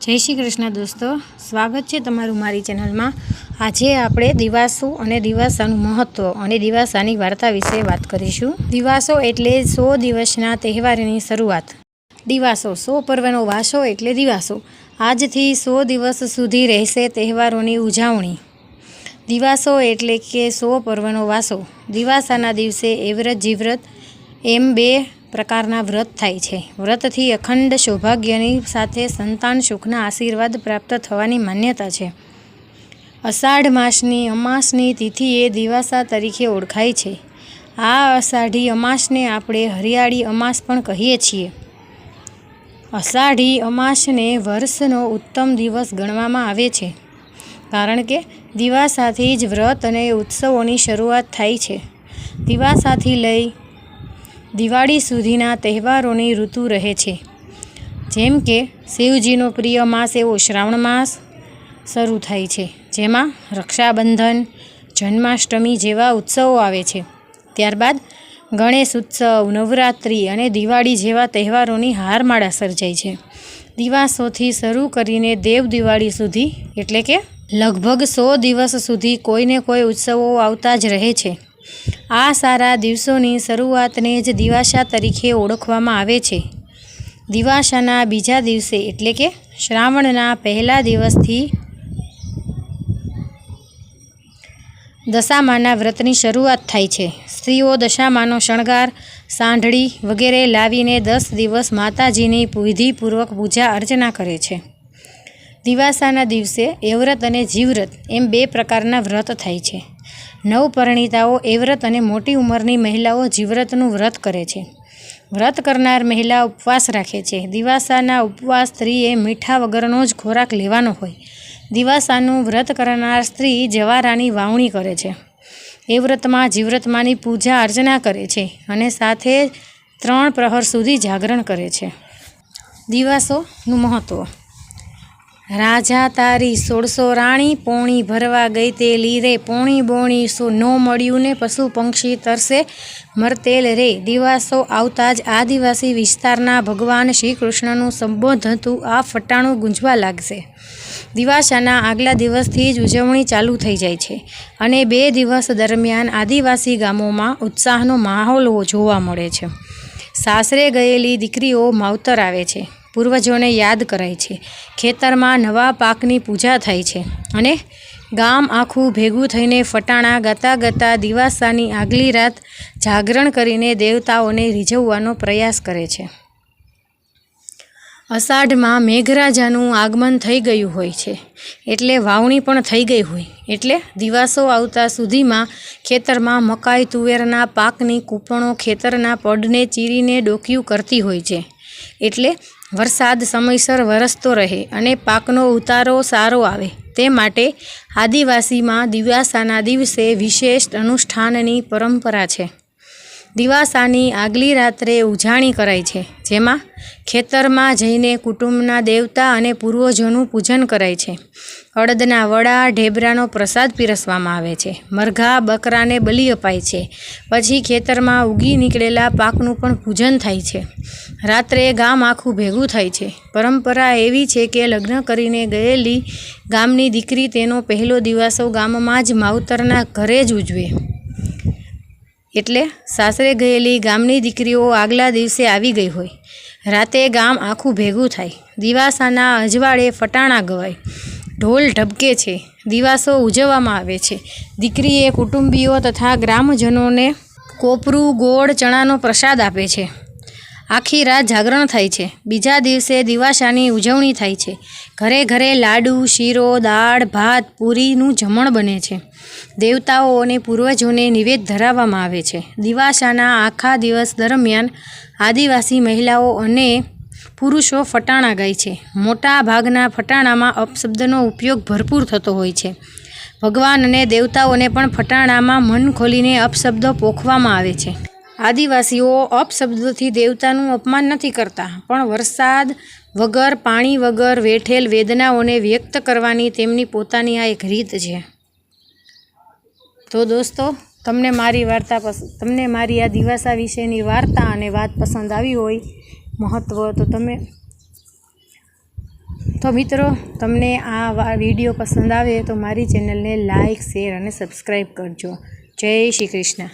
જય શ્રી કૃષ્ણ દોસ્તો. સ્વાગત છે તમારું મારી ચેનલમાં. આજે આપણે દિવાસો અને દિવાસાનું મહત્ત્વ અને દિવાસાની વાર્તા વિશે વાત કરીશું. દિવાસો એટલે સો દિવસના તહેવારની શરૂઆત. દિવાસો, સો પર્વનો વાસો એટલે દિવાસો. આજથી સો દિવસ સુધી રહેશે તહેવારોની ઉજવણી. દિવાસો એટલે કે સો પર્વનો વાસો. દિવાસાના દિવસે એવ્રત જીવ્રત એમ બે પ્રકારના વ્રત થાય છે. વ્રતથી અખંડ સૌભાગ્યની સાથે સંતાન સુખના આશીર્વાદ પ્રાપ્ત થવાની માન્યતા છે. અષાઢ માસની અમાસની તિથિ એ દિવાસા તરીકે ઓળખાય છે. આ અષાઢી અમાસને આપણે હરિયાળી અમાસ પણ કહીએ છીએ. અષાઢી અમાસને વર્ષનો ઉત્તમ દિવસ ગણવામાં આવે છે. કારણ કે દિવાસાથી જ વ્રત અને ઉત્સવોની શરૂઆત થાય છે. દિવાસાથી લઈ દિવાળી સુધીના તહેવારોની ઋતુ રહે છે. જેમ કે, શિવજીનો પ્રિય માસ એવો શ્રાવણ માસ શરૂ થાય છે, જેમાં રક્ષાબંધન, જન્માષ્ટમી જેવા ઉત્સવો આવે છે. ત્યારબાદ ગણેશ ઉત્સવ, નવરાત્રિ અને દિવાળી જેવા તહેવારોની હારમાળા સર્જાય છે. દિવાસોથી શરૂ કરીને દેવ દિવાળી સુધી, એટલે કે લગભગ સો દિવસ સુધી કોઈને કોઈ ઉત્સવો આવતા જ રહે છે. આ સારા દિવસોની શરૂઆતને જ દિવાસા તરીકે ઓળખવામાં આવે છે. દિવાસાના બીજા દિવસે એટલે કે શ્રાવણના પહેલા દિવસથી દશામાના વ્રતની શરૂઆત થાય છે. સ્ત્રીઓ દશામાનો શણગાર, સાંઢળી વગેરે લાવીને દસ દિવસ માતાજીની વિધિપૂર્વક પૂજા અર્ચના કરે છે. દિવાસાના દિવસે એવ્રત અને જીવ્રત એમ બે પ્રકારના વ્રત થાય છે. નવપરિણીતાઓ એવ્રત અને મોટી ઉંમરની મહિલાઓ જીવ્રતનું વ્રત કરે છે. વ્રત કરનાર મહિલા ઉપવાસ રાખે છે. દિવાસાના ઉપવાસ સ્ત્રીએ મીઠા વગરનો જ ખોરાક લેવાનો હોય. દિવાસાનું વ્રત કરનાર સ્ત્રી જવારાની વાવણી કરે છે. એ વ્રતમાં જીવ્રતમાંની પૂજા અર્ચના કરે છે અને સાથે ત્રણ પ્રહર સુધી જાગરણ કરે છે. દિવાસોનું મહત્ત્વ રાજા તારી સોળસો રાણી પોણી ભરવા ગઈ તે લીરે પોણી બોણી સો ન મળ્યું ને પશુ પંક્ષી તરસે મરતેલ રે. દિવાસો આવતા જ આદિવાસી વિસ્તારના ભગવાન શ્રી કૃષ્ણનું સંબોધતું આ ફટાણું ગુંજવા લાગશે. દિવાસાના આગલા દિવસથી જ ઉજવણી ચાલુ થઈ જાય છે અને બે દિવસ દરમિયાન આદિવાસી ગામોમાં ઉત્સાહનો માહોલ જોવા મળે છે. સાસરે ગયેલી દીકરીઓ માવતર આવે છે. પૂર્વજોને યાદ કરાય છે. ખેતરમાં નવા પાકની પૂજા થાય છે અને ગામ આખું ભેગું થઈને ફટાણા ગાતા ગાતા દિવાસાની આગલી રાત જાગરણ કરીને દેવતાઓને રીઝવવાનો પ્રયાસ કરે છે. અષાઢમાં મેઘરાજાનું આગમન થઈ ગયું હોય છે. એટલે વાવણી પણ થઈ ગઈ હોય. એટલે દિવાસો આવતા સુધીમાં ખેતરમાં મકાઈ તુવેરના પાકની કૂપણો ખેતરના પડને ચીરીને ડોક્યું કરતી હોય છે. એટલે વરસાદ સમયસર વરસતો રહે અને પાકનો ઉતારો સારો આવે. તે માટે આદિવાસીમાં દિવાસાના દિવસે વિશેષ અનુષ્ઠાનની પરંપરા છે. દિવાસાની આગલી રાત્રે ઉજાણી કરાય છે, જેમાં ખેતરમાં જઈને કુટુંબના દેવતા અને પૂર્વજોનું પૂજન કરાય છે. અડદના વડા, ઢેબરાનો પ્રસાદ પીરસવામાં આવે છે. મરઘા, બકરાને બલિ અપાય છે. પછી ખેતરમાં ઉગી નીકળેલા પાકનું પણ પૂજન થાય છે. રાત્રે ગામ આખું ભેગું થાય છે. પરંપરા એવી છે કે લગ્ન કરીને ગયેલી ગામની દીકરી તેનો પહેલો દિવસો ગામમાં જ માવતરના ઘરે જ ઉજવે. એટલે સાસરે ગયેલી ગામની દીકરીઓ આગલા દિવસે આવી ગઈ હોય. રાતે ગામ આખું ભેગું થાય. દિવાસાના અજવાળે ફટાણા ગવાય. ઢોલ ઢબકે છે. દિવાસો ઉજવવામાં આવે છે. દીકરીએ કુટુંબીઓ તથા ગ્રામજનોને કોપરું, ગોળ, ચણાનો પ્રસાદ આપે છે. આખી રાત જાગરણ થાય છે. બીજા દિવસે દિવાસાની ઉજવણી થાય છે. ઘરે ઘરે લાડુ, શીરો, દાળ, ભાત, પૂરીનું જમણ બને છે. દેવતાઓ અને પૂર્વજોને નિવેદ ધરાવવામાં આવે છે. દિવાસાના આખા દિવસ દરમિયાન આદિવાસી મહિલાઓ અને પુરુષો ફટાણા ગાય છે. મોટા ભાગના ફટાણામાં અપશબ્દનો ઉપયોગ ભરપૂર થતો હોય છે. ભગવાન અને દેવતાઓને પણ ફટાણામાં મન ખોલીને અપશબ્દો પોખવામાં આવે છે. આદિવાસીઓ અપશબ્દોથી દેવતાનું અપમાન નથી કરતા, પણ વરસાદ વગર, પાણી વગર વેઠેલ વેદનાઓને વ્યક્ત કરવાની તેમની પોતાની આ એક રીત છે. તો દોસ્તો, તમને મારી વાર્તા તમને મારી આ દિવાસા વિશેની વાર્તા અને વાત પસંદ આવી હોય મહત્ત્વ તો તમે, તો મિત્રો, તમને આ વીડિયો પસંદ આવે તો મારી ચેનલને લાઇક શેર અને સબસ્ક્રાઈબ કરજો. જય શ્રી કૃષ્ણ.